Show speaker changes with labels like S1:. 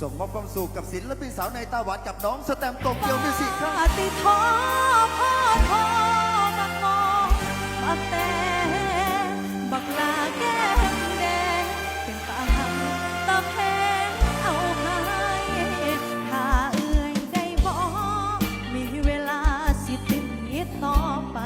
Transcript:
S1: ส่งมอบความสุขกับศิลปินสาวในตาหวานกับน้องสแตมป์โตเกียวมิวสิกครับ
S2: ติทอพ่อพ่อบักมองบักแต่บักลาแก้มแดง เป็นตาหักตาแพงเอาให้ถ้าเอื่อยได้บอกมีเวลาสิติดนิดต่อไป